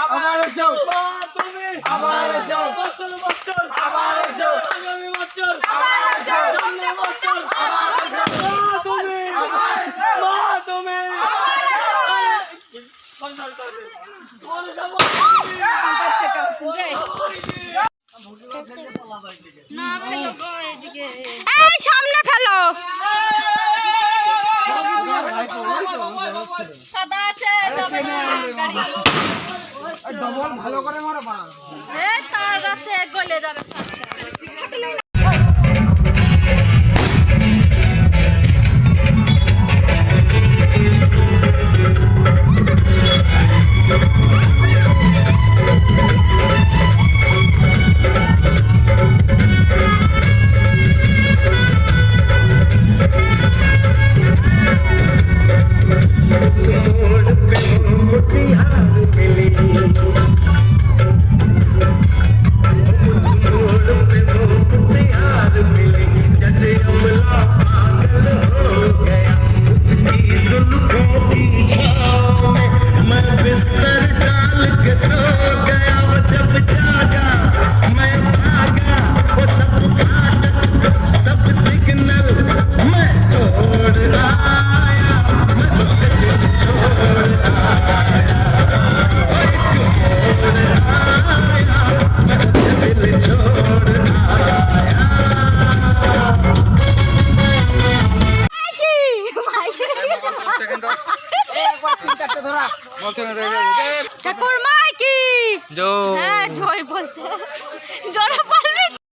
আবার এসো। তুমি আবার এসো বছর বছর আবার এসো আগামী বছর আবার এসো সামনে বছর আবার এসো মা তুমি মা তুমি কনসাল্ট করবে বলে যাব এই সামনে ফেলো। সাদা আছে যাবে না গাড়ি। ডবল ভালো করে মারো বা তার আছে গলে যাবে I'm ঠাকুর মা কি? হ্যাঁ জয় বলছে। জোরে